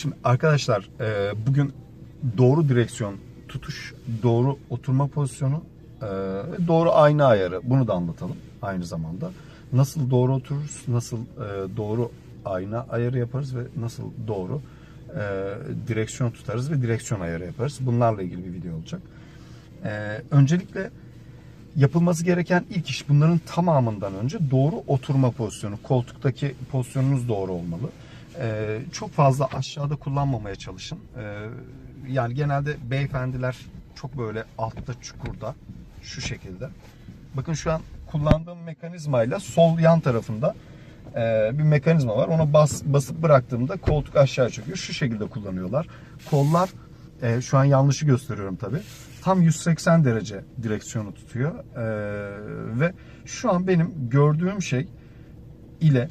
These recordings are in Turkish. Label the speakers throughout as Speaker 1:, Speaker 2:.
Speaker 1: Şimdi arkadaşlar e, bugün doğru direksiyon tutuş, doğru oturma pozisyonu e, doğru ayna ayarı bunu da anlatalım aynı zamanda. Nasıl doğru otururuz, nasıl e, doğru ayna ayarı yaparız ve nasıl doğru e, direksiyon tutarız ve direksiyon ayarı yaparız. Bunlarla ilgili bir video olacak. Öncelikle yapılması gereken ilk iş bunların tamamından önce doğru oturma pozisyonu. Koltuktaki pozisyonunuz doğru olmalı. Ee, çok fazla aşağıda kullanmamaya çalışın. Ee, yani genelde beyefendiler çok böyle altta çukurda şu şekilde. Bakın şu an kullandığım mekanizmayla sol yan tarafında e, bir mekanizma var. Ona bas, basıp bıraktığımda koltuk aşağı çöküyor. Şu şekilde kullanıyorlar. Kollar e, şu an yanlışı gösteriyorum tabi. Tam 180 derece direksiyonu tutuyor. E, ve şu an benim gördüğüm şey ile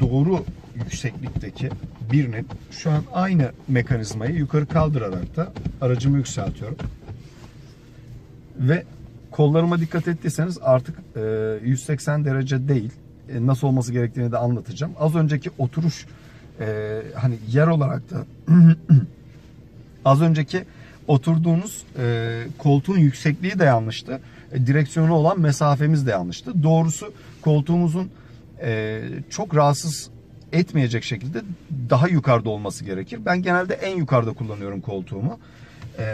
Speaker 1: doğru yükseklikteki birinin şu an aynı mekanizmayı yukarı kaldırarak da aracımı yükseltiyorum. Ve kollarıma dikkat ettiyseniz artık e, 180 derece değil. E, nasıl olması gerektiğini de anlatacağım. Az önceki oturuş e, hani yer olarak da az önceki oturduğunuz e, koltuğun yüksekliği de yanlıştı. E, direksiyonu olan mesafemiz de yanlıştı. Doğrusu koltuğumuzun e, çok rahatsız etmeyecek şekilde daha yukarıda olması gerekir. Ben genelde en yukarıda kullanıyorum koltuğumu. E,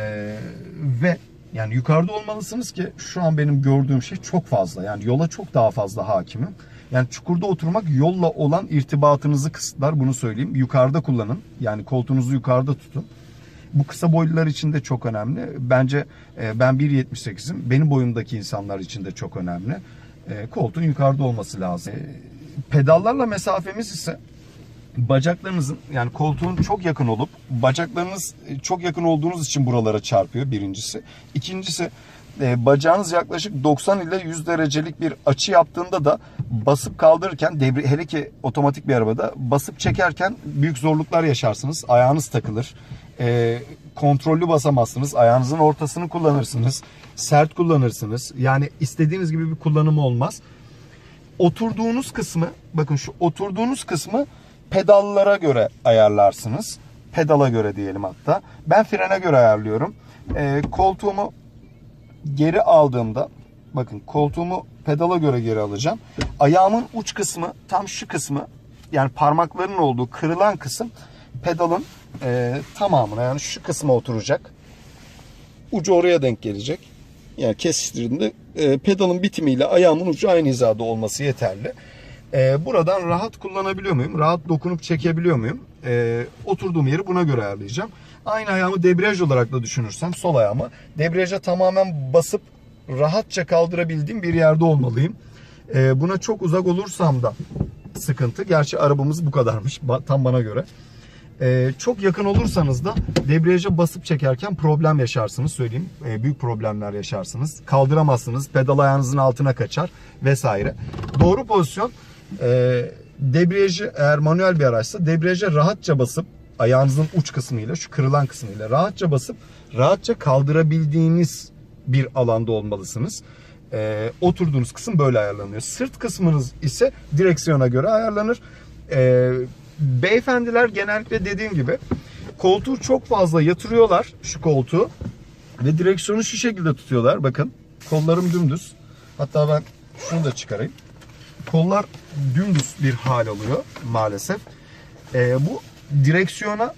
Speaker 1: ve yani yukarıda olmalısınız ki şu an benim gördüğüm şey çok fazla. Yani yola çok daha fazla hakimim. Yani çukurda oturmak yolla olan irtibatınızı kısıtlar bunu söyleyeyim. Yukarıda kullanın. Yani koltuğunuzu yukarıda tutun. Bu kısa boylular için de çok önemli. Bence e, ben 1.78'im. Benim boyumdaki insanlar için de çok önemli. E, koltuğun yukarıda olması lazım. E, pedallarla mesafemiz ise bacaklarınızın yani koltuğun çok yakın olup bacaklarınız çok yakın olduğunuz için buralara çarpıyor birincisi. İkincisi e, bacağınız yaklaşık 90 ile 100 derecelik bir açı yaptığında da basıp kaldırırken devre, hele ki otomatik bir arabada basıp çekerken büyük zorluklar yaşarsınız. Ayağınız takılır. E, kontrollü basamazsınız. Ayağınızın ortasını kullanırsınız. Sert kullanırsınız. Yani istediğiniz gibi bir kullanımı olmaz. Oturduğunuz kısmı bakın şu oturduğunuz kısmı pedallara göre ayarlarsınız. Pedala göre diyelim hatta. Ben frene göre ayarlıyorum. E, koltuğumu geri aldığımda bakın koltuğumu pedala göre geri alacağım. Ayağımın uç kısmı tam şu kısmı yani parmakların olduğu kırılan kısım pedalın e, tamamına yani şu kısma oturacak. Ucu oraya denk gelecek. Yani kesiştirdiğimde e, pedalın bitimiyle ayağımın ucu aynı hizada olması yeterli. E, buradan rahat kullanabiliyor muyum? Rahat dokunup çekebiliyor muyum? E, oturduğum yeri buna göre ayarlayacağım. Aynı ayağımı debriyaj olarak da düşünürsem sol ayağımı debriyaja tamamen basıp rahatça kaldırabildiğim bir yerde olmalıyım. E, buna çok uzak olursam da sıkıntı. Gerçi arabamız bu kadarmış tam bana göre. Ee, çok yakın olursanız da debriyaja basıp çekerken problem yaşarsınız söyleyeyim. Ee, büyük problemler yaşarsınız. Kaldıramazsınız. Pedal ayağınızın altına kaçar vesaire. Doğru pozisyon e, debriyajı eğer manuel bir araçsa debriyaja rahatça basıp ayağınızın uç kısmıyla şu kırılan kısmıyla rahatça basıp rahatça kaldırabildiğiniz bir alanda olmalısınız. Ee, oturduğunuz kısım böyle ayarlanıyor. Sırt kısmınız ise direksiyona göre ayarlanır. Ee, beyefendiler genellikle dediğim gibi koltuğu çok fazla yatırıyorlar şu koltuğu ve direksiyonu şu şekilde tutuyorlar. Bakın kollarım dümdüz. Hatta ben şunu da çıkarayım. Kollar dümdüz bir hal alıyor maalesef. Ee, bu direksiyona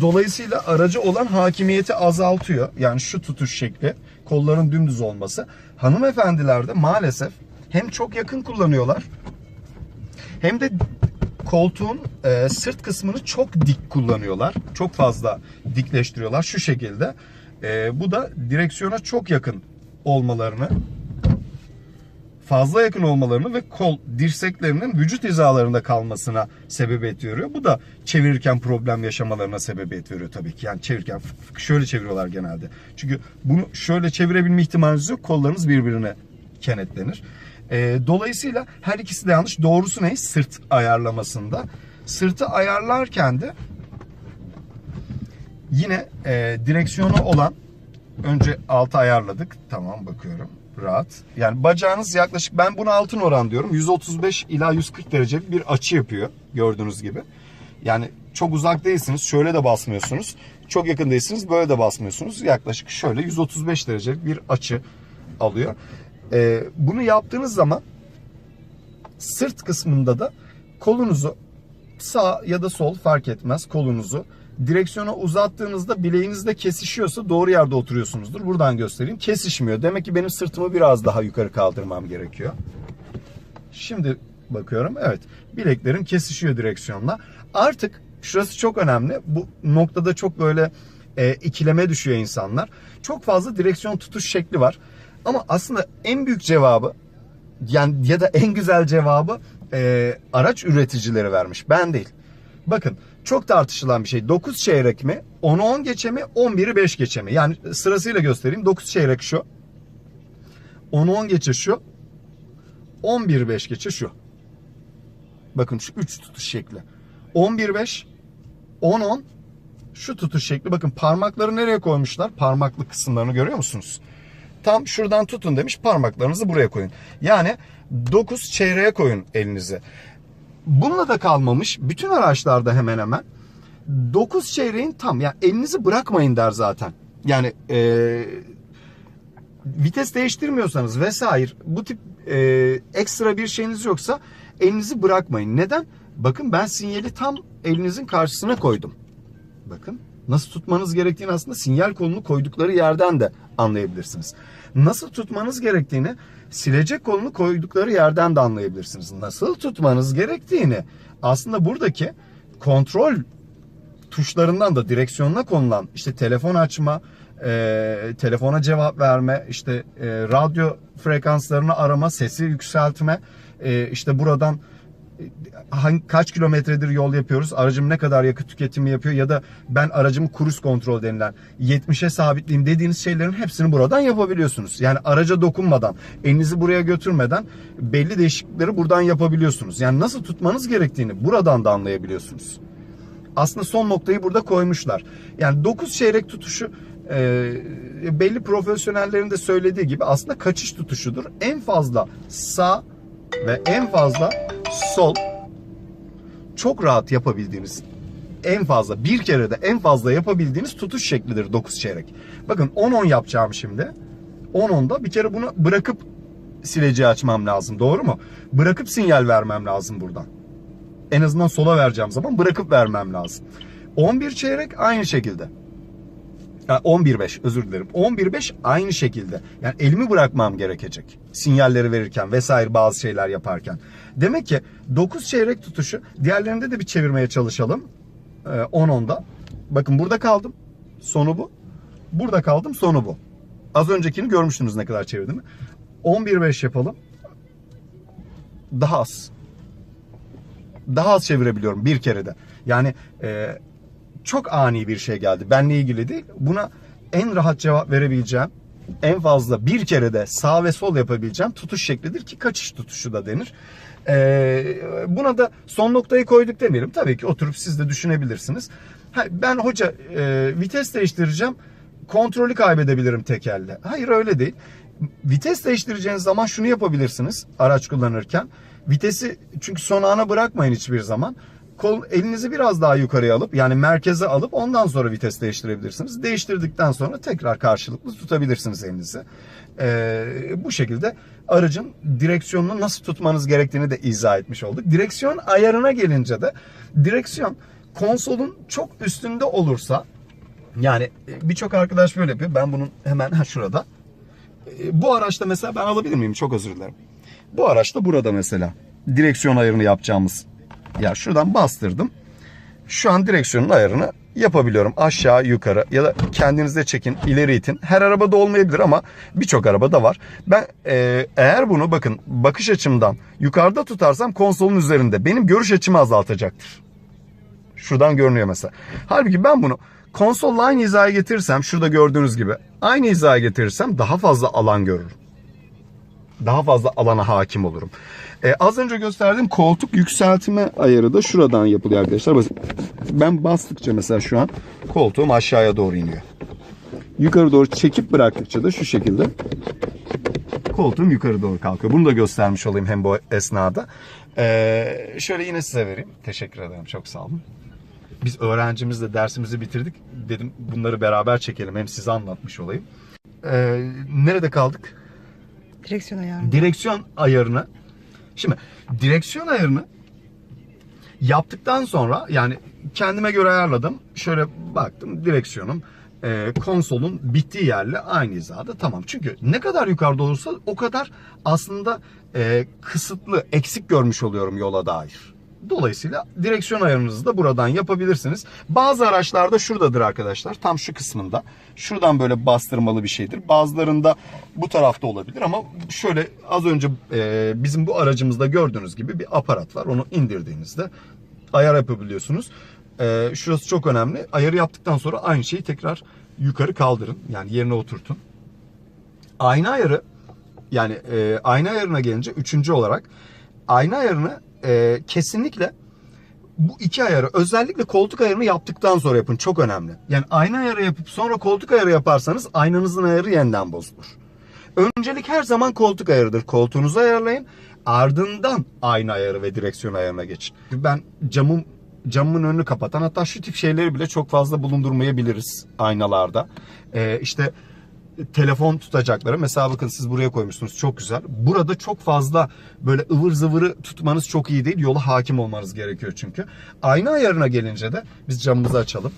Speaker 1: dolayısıyla aracı olan hakimiyeti azaltıyor. Yani şu tutuş şekli, kolların dümdüz olması. Hanımefendilerde maalesef hem çok yakın kullanıyorlar hem de koltuğun e, sırt kısmını çok dik kullanıyorlar. Çok fazla dikleştiriyorlar şu şekilde. E, bu da direksiyona çok yakın olmalarını fazla yakın olmalarını ve kol dirseklerinin vücut hizalarında kalmasına sebebiyet veriyor. Bu da çevirirken problem yaşamalarına sebebiyet veriyor tabii ki. Yani çevirirken şöyle çeviriyorlar genelde. Çünkü bunu şöyle çevirebilme ihtimaliniz yok. Kollarınız birbirine kenetlenir. E, dolayısıyla her ikisi de yanlış. Doğrusu ne? Sırt ayarlamasında. Sırtı ayarlarken de yine e, direksiyonu olan önce altı ayarladık. Tamam bakıyorum. Rahat. Yani bacağınız yaklaşık ben buna altın oran diyorum. 135 ila 140 derecelik bir açı yapıyor gördüğünüz gibi. Yani çok uzak değilsiniz. Şöyle de basmıyorsunuz. Çok yakın değilsiniz. Böyle de basmıyorsunuz. Yaklaşık şöyle 135 derecelik bir açı alıyor. Ee, bunu yaptığınız zaman sırt kısmında da kolunuzu sağ ya da sol fark etmez kolunuzu direksiyona uzattığınızda bileğinizde kesişiyorsa doğru yerde oturuyorsunuzdur. Buradan göstereyim. Kesişmiyor. Demek ki benim sırtımı biraz daha yukarı kaldırmam gerekiyor. Şimdi bakıyorum. Evet. Bileklerim kesişiyor direksiyonla. Artık şurası çok önemli. Bu noktada çok böyle e, ikileme düşüyor insanlar. Çok fazla direksiyon tutuş şekli var. Ama aslında en büyük cevabı yani ya da en güzel cevabı e, araç üreticileri vermiş. Ben değil. Bakın çok tartışılan bir şey. 9 çeyrek mi? 10'u 10 geçe mi? 11'i 5 geçe mi? Yani sırasıyla göstereyim. 9 çeyrek şu. 10'u 10 geçe şu. 11 5 geçe şu. Bakın şu 3 tutuş şekli. 11 5 10 10 şu tutuş şekli. Bakın parmakları nereye koymuşlar? Parmaklı kısımlarını görüyor musunuz? Tam şuradan tutun demiş parmaklarınızı buraya koyun. Yani 9 çeyreğe koyun elinizi. Bununla da kalmamış. Bütün araçlarda hemen hemen 9 çeyreğin tam. Yani elinizi bırakmayın der zaten. Yani e, vites değiştirmiyorsanız vesaire bu tip e, ekstra bir şeyiniz yoksa elinizi bırakmayın. Neden? Bakın ben sinyali tam elinizin karşısına koydum. Bakın nasıl tutmanız gerektiğini aslında sinyal kolunu koydukları yerden de anlayabilirsiniz. Nasıl tutmanız gerektiğini silecek kolunu koydukları yerden de anlayabilirsiniz. Nasıl tutmanız gerektiğini aslında buradaki kontrol tuşlarından da direksiyonuna konulan işte telefon açma, e, telefona cevap verme, işte e, radyo frekanslarını arama, sesi yükseltme, e, işte buradan hangi, kaç kilometredir yol yapıyoruz, aracım ne kadar yakıt tüketimi yapıyor ya da ben aracımı cruise kontrol denilen 70'e sabitleyeyim dediğiniz şeylerin hepsini buradan yapabiliyorsunuz. Yani araca dokunmadan, elinizi buraya götürmeden belli değişiklikleri buradan yapabiliyorsunuz. Yani nasıl tutmanız gerektiğini buradan da anlayabiliyorsunuz aslında son noktayı burada koymuşlar. Yani 9 çeyrek tutuşu e, belli profesyonellerin de söylediği gibi aslında kaçış tutuşudur. En fazla sağ ve en fazla sol çok rahat yapabildiğiniz en fazla bir kere de en fazla yapabildiğiniz tutuş şeklidir 9 çeyrek. Bakın 10-10 yapacağım şimdi. 10-10'da bir kere bunu bırakıp sileceği açmam lazım. Doğru mu? Bırakıp sinyal vermem lazım buradan en azından sola vereceğim zaman bırakıp vermem lazım. 11 çeyrek aynı şekilde. Yani 11-5 özür dilerim. 11-5 aynı şekilde. Yani elimi bırakmam gerekecek. Sinyalleri verirken vesaire bazı şeyler yaparken. Demek ki 9 çeyrek tutuşu diğerlerinde de bir çevirmeye çalışalım. Ee, 10-10'da. Bakın burada kaldım. Sonu bu. Burada kaldım. Sonu bu. Az öncekini görmüştünüz ne kadar çevirdiğimi. 11-5 yapalım. Daha az daha az çevirebiliyorum bir kerede. Yani e, çok ani bir şey geldi. Benle ilgili değil. Buna en rahat cevap verebileceğim en fazla bir kerede sağ ve sol yapabileceğim tutuş şeklidir ki kaçış tutuşu da denir. Ee, buna da son noktayı koyduk demeyelim. Tabii ki oturup siz de düşünebilirsiniz. Ha, ben hoca e, vites değiştireceğim kontrolü kaybedebilirim tekelde. Hayır öyle değil. Vites değiştireceğiniz zaman şunu yapabilirsiniz araç kullanırken. Vitesi çünkü son ana bırakmayın hiçbir zaman. Kol, elinizi biraz daha yukarıya alıp yani merkeze alıp ondan sonra vites değiştirebilirsiniz. Değiştirdikten sonra tekrar karşılıklı tutabilirsiniz elinizi. Ee, bu şekilde aracın direksiyonunu nasıl tutmanız gerektiğini de izah etmiş olduk. Direksiyon ayarına gelince de direksiyon konsolun çok üstünde olursa yani birçok arkadaş böyle yapıyor. Ben bunun hemen ha şurada. Ee, bu araçta mesela ben alabilir miyim? Çok özür dilerim. Bu araçta burada mesela direksiyon ayarını yapacağımız. Ya şuradan bastırdım. Şu an direksiyonun ayarını yapabiliyorum. Aşağı yukarı ya da kendinizde çekin ileri itin. Her arabada olmayabilir ama birçok arabada var. Ben e, eğer bunu bakın bakış açımdan yukarıda tutarsam konsolun üzerinde benim görüş açımı azaltacaktır. Şuradan görünüyor mesela. Halbuki ben bunu konsolla aynı hizaya getirirsem şurada gördüğünüz gibi aynı hizaya getirirsem daha fazla alan görürüm daha fazla alana hakim olurum. Ee, az önce gösterdiğim koltuk yükseltme ayarı da şuradan yapılıyor arkadaşlar. Ben bastıkça mesela şu an koltuğum aşağıya doğru iniyor. Yukarı doğru çekip bıraktıkça da şu şekilde koltuğum yukarı doğru kalkıyor. Bunu da göstermiş olayım hem bu esnada. Ee, şöyle yine size vereyim. Teşekkür ederim. Çok sağ olun. Biz öğrencimizle dersimizi bitirdik. Dedim bunları beraber çekelim. Hem size anlatmış olayım. Ee, nerede kaldık?
Speaker 2: Direksiyon ayarı.
Speaker 1: direksiyon ayarını şimdi direksiyon ayarını yaptıktan sonra yani kendime göre ayarladım. Şöyle baktım direksiyonum e, konsolun bittiği yerle aynı hizada tamam. Çünkü ne kadar yukarıda olursa o kadar aslında e, kısıtlı eksik görmüş oluyorum yola dair. Dolayısıyla direksiyon ayarınızı da buradan yapabilirsiniz. Bazı araçlarda şuradadır arkadaşlar. Tam şu kısmında. Şuradan böyle bastırmalı bir şeydir. Bazılarında bu tarafta olabilir ama şöyle az önce e, bizim bu aracımızda gördüğünüz gibi bir aparat var. Onu indirdiğinizde ayar yapabiliyorsunuz. E, şurası çok önemli. Ayarı yaptıktan sonra aynı şeyi tekrar yukarı kaldırın. Yani yerine oturtun. Ayna ayarı yani e, ayna ayarına gelince üçüncü olarak ayna ayarını e, kesinlikle bu iki ayarı özellikle koltuk ayarını yaptıktan sonra yapın. Çok önemli. Yani ayna ayarı yapıp sonra koltuk ayarı yaparsanız aynanızın ayarı yeniden bozulur. Öncelik her zaman koltuk ayarıdır. Koltuğunuzu ayarlayın. Ardından ayna ayarı ve direksiyon ayarına geçin. Ben camım camın önünü kapatan hatta şu tip şeyleri bile çok fazla bulundurmayabiliriz aynalarda. Ee, işte telefon tutacakları mesela bakın siz buraya koymuşsunuz çok güzel. Burada çok fazla böyle ıvır zıvırı tutmanız çok iyi değil. Yola hakim olmanız gerekiyor çünkü. Ayna ayarına gelince de biz camımızı açalım.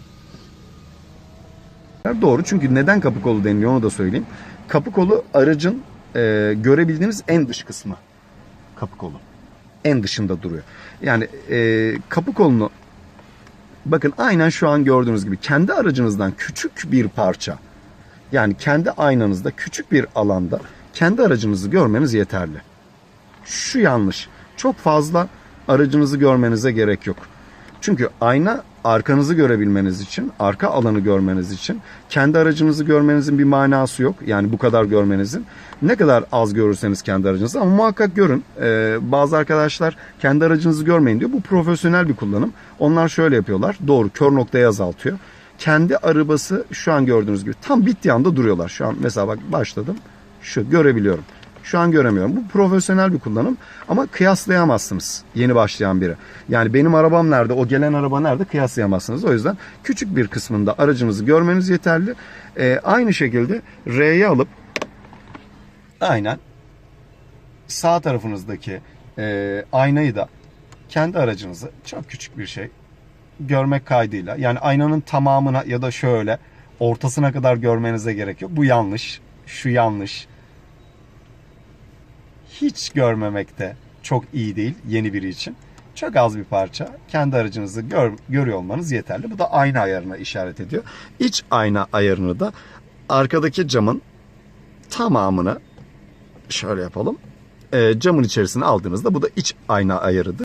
Speaker 1: Doğru çünkü neden kapı kolu deniliyor onu da söyleyeyim. Kapı kolu aracın e, görebildiğiniz en dış kısmı. Kapı kolu. En dışında duruyor. Yani e, kapı kolunu bakın aynen şu an gördüğünüz gibi kendi aracınızdan küçük bir parça yani kendi aynanızda küçük bir alanda kendi aracınızı görmeniz yeterli. Şu yanlış. Çok fazla aracınızı görmenize gerek yok. Çünkü ayna arkanızı görebilmeniz için, arka alanı görmeniz için kendi aracınızı görmenizin bir manası yok. Yani bu kadar görmenizin. Ne kadar az görürseniz kendi aracınızı ama muhakkak görün. Ee, bazı arkadaşlar kendi aracınızı görmeyin diyor. Bu profesyonel bir kullanım. Onlar şöyle yapıyorlar. Doğru kör noktayı azaltıyor. Kendi arabası şu an gördüğünüz gibi tam bittiği anda duruyorlar. Şu an mesela bak başladım. Şu görebiliyorum. Şu an göremiyorum. Bu profesyonel bir kullanım ama kıyaslayamazsınız yeni başlayan biri. Yani benim arabam nerede, o gelen araba nerede kıyaslayamazsınız. O yüzden küçük bir kısmında aracınızı görmeniz yeterli. Ee, aynı şekilde R'yi alıp aynen sağ tarafınızdaki e, aynayı da kendi aracınızı çok küçük bir şey görmek kaydıyla yani aynanın tamamına ya da şöyle ortasına kadar görmenize gerek yok. Bu yanlış. Şu yanlış hiç görmemekte çok iyi değil yeni biri için. Çok az bir parça. Kendi aracınızı gör, görüyor olmanız yeterli. Bu da ayna ayarına işaret ediyor. İç ayna ayarını da arkadaki camın tamamını şöyle yapalım. Ee, camın içerisine aldığınızda bu da iç ayna ayarıdır.